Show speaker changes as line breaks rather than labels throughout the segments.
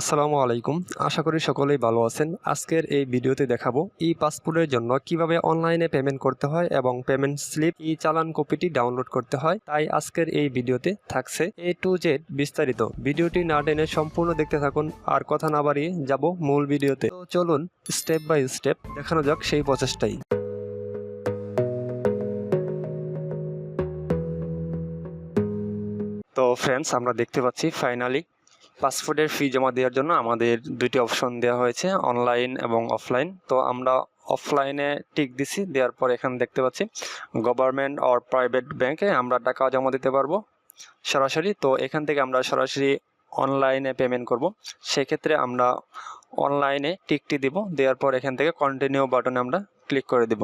আসসালামু আলাইকুম। আশা করি সকলেই ভালো আছেন। আজকের এই ভিডিওতে দেখাবো ই পাসপোর্টের জন্য কীভাবে অনলাইনে পেমেন্ট করতে হয় এবং পেমেন্ট স্লিপ ই চালান কপিটি ডাউনলোড করতে হয়। তাই আজকের এই ভিডিওতে থাকছে এ টু জেড বিস্তারিত। ভিডিওটি না টেনে সম্পূর্ণ দেখতে থাকুন। আর কথা না বাড়িয়ে যাব মূল ভিডিওতে। তো চলুন স্টেপ বাই স্টেপ দেখানো যাক সেই প্রচেষ্টাই তো ফ্রেন্ডস আমরা দেখতে পাচ্ছি ফাইনালি পাসপোর্টের ফি জমা দেওয়ার জন্য আমাদের দুইটি অপশন দেওয়া হয়েছে অনলাইন এবং অফলাইন তো আমরা অফলাইনে টিক দিছি, দেওয়ার পর এখানে দেখতে পাচ্ছি গভর্নমেন্ট অর প্রাইভেট ব্যাংকে আমরা টাকা জমা দিতে পারব সরাসরি। তো এখান থেকে আমরা সরাসরি অনলাইনে পেমেন্ট করব। সেক্ষেত্রে আমরা অনলাইনে টিকটি দিব, দেওয়ার পর এখান থেকে কন্টিনিউ বাটনে আমরা ক্লিক করে দিব।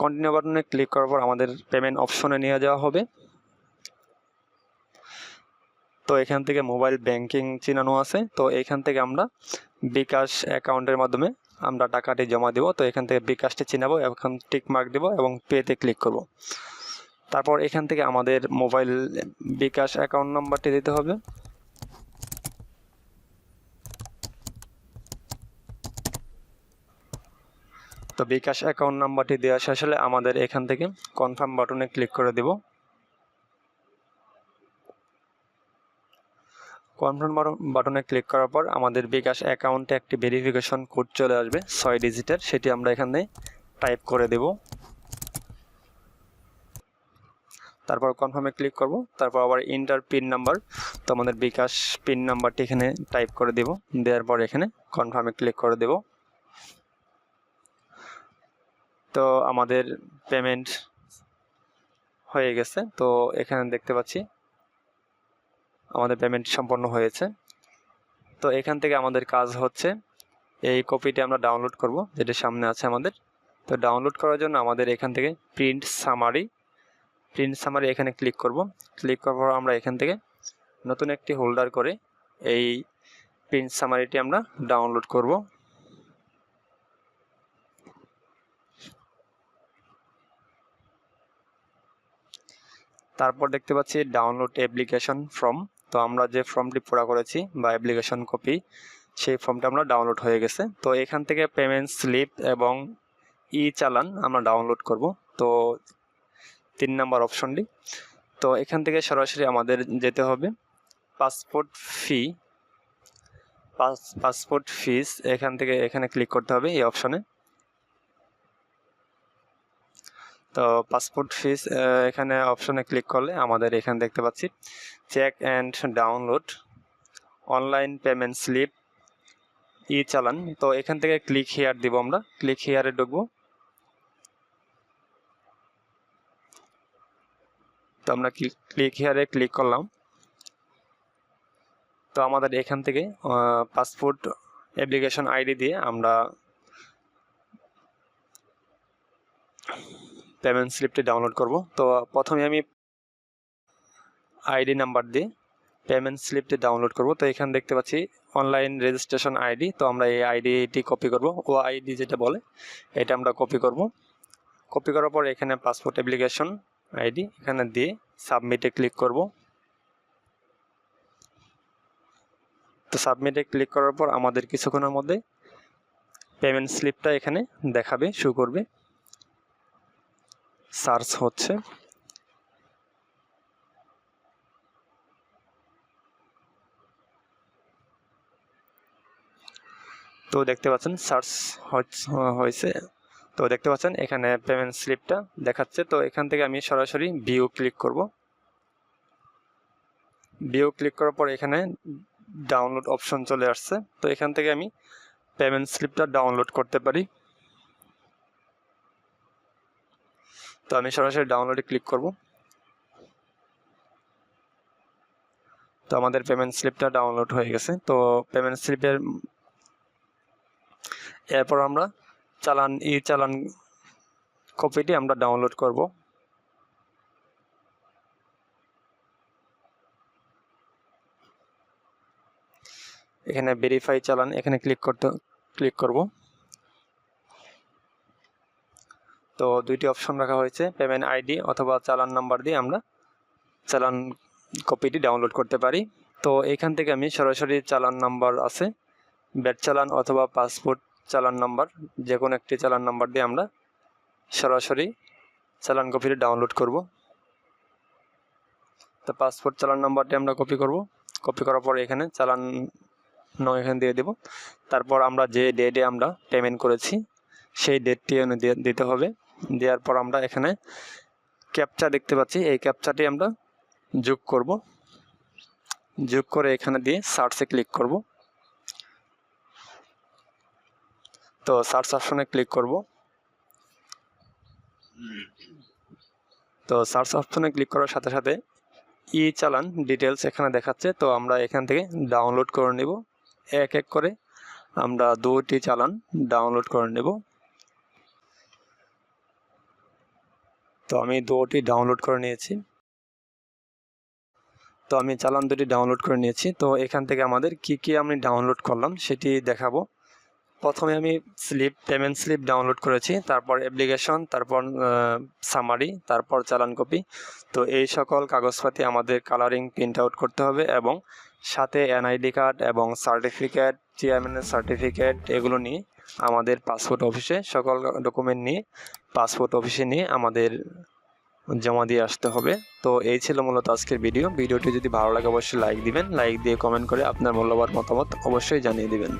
কন্টিনিউ বাটনে ক্লিক করার পর আমাদের পেমেন্ট অপশনে নিয়ে যাওয়া হবে। তো এখান থেকে মোবাইল ব্যাংকিং চিনানো আছে। তো এখান থেকে আমরা বিকাশ অ্যাকাউন্টের মাধ্যমে আমরা টাকাটি জমা দেব। তো এখান থেকে বিকাশটি চিনাবো, এখন টিক মার্ক দেবো এবং পেতে ক্লিক করব। তারপর এখান থেকে আমাদের মোবাইল বিকাশ অ্যাকাউন্ট নাম্বারটি দিতে হবে। তো বিকাশ অ্যাকাউন্ট নাম্বারটি দেওয়া শেষ হলে আমাদের এখান থেকে কনফার্ম বাটনে ক্লিক করে দেব। কনফার্ম বাটনে ক্লিক করার পর আমাদের বিকাশ অ্যাকাউন্টে একটি ভেরিফিকেশন কোড চলে আসবে, ছয় ডিজিটের, সেটি আমরা এখানে টাইপ করে দেব। তারপর কনফার্মে ক্লিক করব, তারপর আবার ইন্টার পিন নাম্বার, তো আমাদের বিকাশ পিন নাম্বারটি এখানে টাইপ করে দেব, দেওয়ার পর এখানে কনফার্মে ক্লিক করে দেব। তো আমাদের পেমেন্ট হয়ে গেছে, তো এখানে দেখতে পাচ্ছি আমাদের পেমেন্ট সম্পন্ন হয়েছে। তো এখান থেকে আমাদের কাজ হচ্ছে, এই কপিটি আমরা ডাউনলোড করব, যেটা সামনে আছে আমাদের। তো ডাউনলোড করার জন্য আমাদের এখান থেকে প্রিন্ট সামারি প্রিন্ট সামারি এখানে ক্লিক করব। ক্লিক করার পর আমরা এখান থেকে নতুন একটি হোল্ডার করে এই প্রিন্ট সামারিটি আমরা ডাউনলোড করব। তারপর দেখতে পাচ্ছি ডাউনলোড অ্যাপ্লিকেশন ফর্ম তো আমরা যে ফর্মটি পুরা করেছি বা অ্যাপ্লিকেশন কপি সেই ফর্মটা আমরা ডাউনলোড হয়ে গেছে। তো এখান থেকে পেমেন্ট স্লিপ এবং ই চালান আমরা ডাউনলোড করব। তো তিন নম্বর অপশনটি তো এখান থেকে সরাসরি আমাদের যেতে হবে। পাসপোর্ট ফি পাসপোর্ট ফিস এখান থেকে এখানে ক্লিক করতে হবে এই অপশনে তো পাসপোর্ট ফিস এখানে অপশনে ক্লিক করলে আমাদের এখানে দেখতে পাচ্ছি check and download online payment slip e challan তো এখান থেকে ক্লিক হেয়ার দিব আমরা ক্লিক হেয়ারে ঢুকবো। তো আমরা ক্লিক হেয়ারে ক্লিক করলাম। তো আমাদের এখান থেকে পাসপোর্ট অ্যাপ্লিকেশন আইডি দিয়ে আমরা পেমেন্ট স্লিপটি ডাউনলোড করব। তো প্রথমে আমি আইডি নাম্বার দিয়ে পেমেন্ট স্লিপটি ডাউনলোড করব। তো এখানে দেখতে পাচ্ছি অনলাইন রেজিস্ট্রেশন আইডি তো আমরা এই আইডিটি কপি করব। ও আইডি যেটা বলে, এটা আমরা কপি করব। কপি করার পর এখানে পাসপোর্ট অ্যাপ্লিকেশন আইডি এখানে দিয়ে সাবমিটে ক্লিক করব। তো সাবমিটে ক্লিক করার পর আমাদের কিছুক্ষণের মধ্যে পেমেন্ট স্লিপটা এখানে দেখাবে শু করবে। সার্চ হচ্ছে। তো দেখতে পাচ্ছেন, সার্চ হয়েছে তো দেখতে পাচ্ছেন, এখানে পেমেন্ট স্লিপটা দেখাচ্ছে। তো এখান থেকে আমি সরাসরি ভিউ ক্লিক করব। ভিউ ক্লিক করার পর এখানে ডাউনলোড অপশন চলে আসছে। তো এখান থেকে আমি পেমেন্ট স্লিপটা ডাউনলোড করতে পারি। তো আমি সরাসরি ডাউনলোডে ক্লিক করব। তো আমাদের পেমেন্ট স্লিপটা ডাউনলোড হয়ে গেছে। তো পেমেন্ট স্লিপের এরপর আমরা চালান, ই চালান কপিটি আমরা ডাউনলোড করব। এখানে ভেরিফাই চালান, এখানে ক্লিক করতে ক্লিক করব। তো দুইটি অপশন রাখা হয়েছে পেমেন্ট আইডি অথবা চালান নাম্বার দিয়ে আমরা চালান কপিটি ডাউনলোড করতে পারি। তো এখান থেকে আমি সরাসরি চালান নাম্বার আছে ব্যাট চালান অথবা পাসপোর্ট চালান নাম্বার যে কোনো একটি চালান নাম্বার দিয়ে আমরা সরাসরি চালান কপিটি ডাউনলোড করব। তো পাসপোর্ট চালান নাম্বারটি আমরা কপি করব। কপি করার পর এখানে চালান ন এখানে দিয়ে দেব। তারপর আমরা যে ডেটে আমরা পেমেন্ট করেছি, সেই ডেটটি দিতে হবে। দেওয়ার পর আমরা এখানে ক্যাপচা দেখতে পাচ্ছি। এই ক্যাপচাটি আমরা যোগ করব। যোগ করে এখানে দিয়ে সার্চে ক্লিক করব। তো সার্চ অপশনে ক্লিক করব। তো সার্চ অপশনে ক্লিক করার সাথে সাথে ই চালান ডিটেলস এখানে দেখাচ্ছে। তো আমরা এখান থেকে ডাউনলোড করে নেব। এক এক করে আমরা দুটি চালান ডাউনলোড করে নেব। তো আমি দুটি ডাউনলোড করে নিয়েছি। তো আমি চালান দুটি ডাউনলোড করে নিয়েছি। তো এখান থেকে আমাদের কি কি আমি ডাউনলোড করলাম সেটি দেখাবো। প্রথমে আমি স্লিপ পেমেন্ট স্লিপ ডাউনলোড করেছি, তারপর অ্যাপ্লিকেশন তারপর সামারি তারপর চালান কপি তো এই সকল কাগজপাতি আমাদের কালারিং প্রিন্ট আউট করতে হবে এবং সাথে এনআইডি কার্ড এবং সার্টিফিকেট চেয়ারম্যানের সার্টিফিকেট এগুলো নিয়ে আমাদের পাসপোর্ট অফিসে সকল ডকুমেন্ট নিয়ে পাসপোর্ট অফিসে নিয়ে আমাদের জমা দিয়ে আসতে হবে। তো এই ছিল মূলত আজকের ভিডিও ভিডিওটি যদি ভালো লাগে, অবশ্যই লাইক দিবেন। লাইক দিয়ে কমেন্ট করে আপনার মূল্যবান মতামত অবশ্যই জানিয়ে দিবেন।